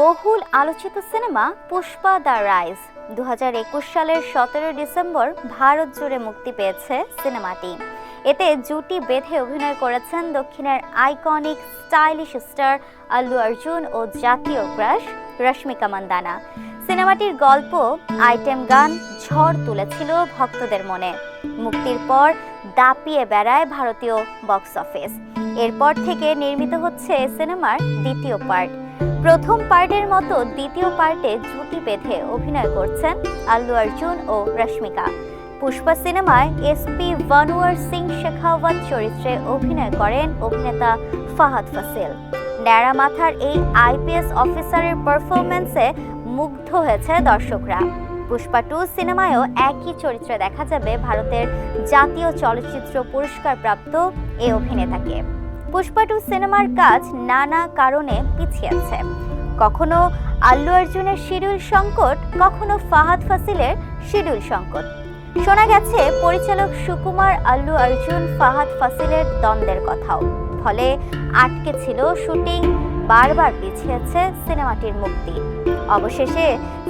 বহুল আলোচিত cinema Pushpa the rise. দু হাজার একুশ সালের সতেরো ডিসেম্বর ভারত জুড়ে মুক্তি পেয়েছে সিনেমাটি। এতে জুটি বেঁধে অভিনয় করেছেন দক্ষিণের iconic stylish star Allu Arjun ও জাতীয় ক্রাশ রশ্মিকা মান্দানা। সিনেমাটির গল্প, আইটেম গান, ঝড় তুলেছিল ভক্তদের মনে। মুক্তির পর দাপিয়ে বেড়ায় ভারতীয় বক্স অফিস। এরপর থেকে নির্মিত হচ্ছে সিনেমার দ্বিতীয় পার্ট। প্রথম পার্টের মতো দ্বিতীয় পার্টে জুটি বেঁধে অভিনয় করছেন আল্লু অর্জুন ও রশ্মিকা। পুষ্পা সিনেমায় এসপি ভানুয়ার সিং শেখাওয়াত চরিত্রে অভিনয় করেন অভিনেতা ফাহাদ ফাসিল। ন্যাড়া মাথার এই আইপিএস অফিসারের পারফরমেন্সে মুগ্ধ হয়েছে দর্শকরা। পুষ্পা টু সিনেমায়ও একই চরিত্রে দেখা যাবে ভারতের জাতীয় চলচ্চিত্র পুরস্কার প্রাপ্ত এই অভিনেতাকে। পুষ্পা টু সিনেমার কাজ নানা কারণে পিছিয়েছে কখনো আল্লু অর্জুনের শিডিউল সংকট, কখনো ফাহাদ ফাসিলের শিডিউল সংকট। শোনা গেছে, পরিচালক সুকুমার আল্লু অর্জুন ফাহাদ ফাসিলের দ্বন্দ্বের কথাও। ফলে আটকে ছিল শুটিং, বারবার পিছিয়েছে সিনেমাটির মুক্তি। অবশেষে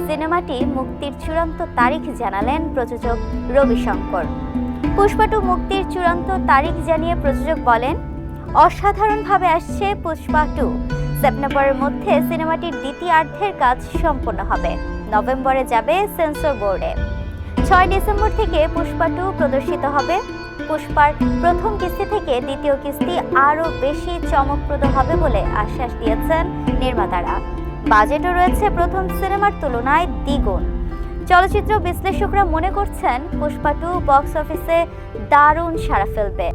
সিনেমাটি মুক্তির চূড়ান্ত তারিখ জানালেন প্রযোজক রবি শঙ্কর পুষ্পা টু মুক্তির চূড়ান্ত তারিখ জানিয়ে প্রযোজক বলেন অসাধারণভাবে আসছে পুষ্পা টু। সেপ্টেম্বরের মধ্যে সিনেমাটির দ্বিতীয়ার্ধের কাজ সম্পন্ন হবে। নভেম্বরে যাবে সেন্সর বোর্ডে। ছয় ডিসেম্বর থেকে পুষ্পা টু প্রদর্শিত হবে। পুষ্পার প্রথম কিস্তি থেকে দ্বিতীয় কিস্তি আরও বেশি চমকপ্রদ হবে বলে আশ্বাস দিয়েছেন নির্মাতারা। বাজেটও রয়েছে প্রথম সিনেমার তুলনায় দ্বিগুণ। চলচ্চিত্র বিশ্লেষকরা মনে করছেন, পুষ্পা টু বক্স অফিসে দারুণ সাড়া ফেলবে।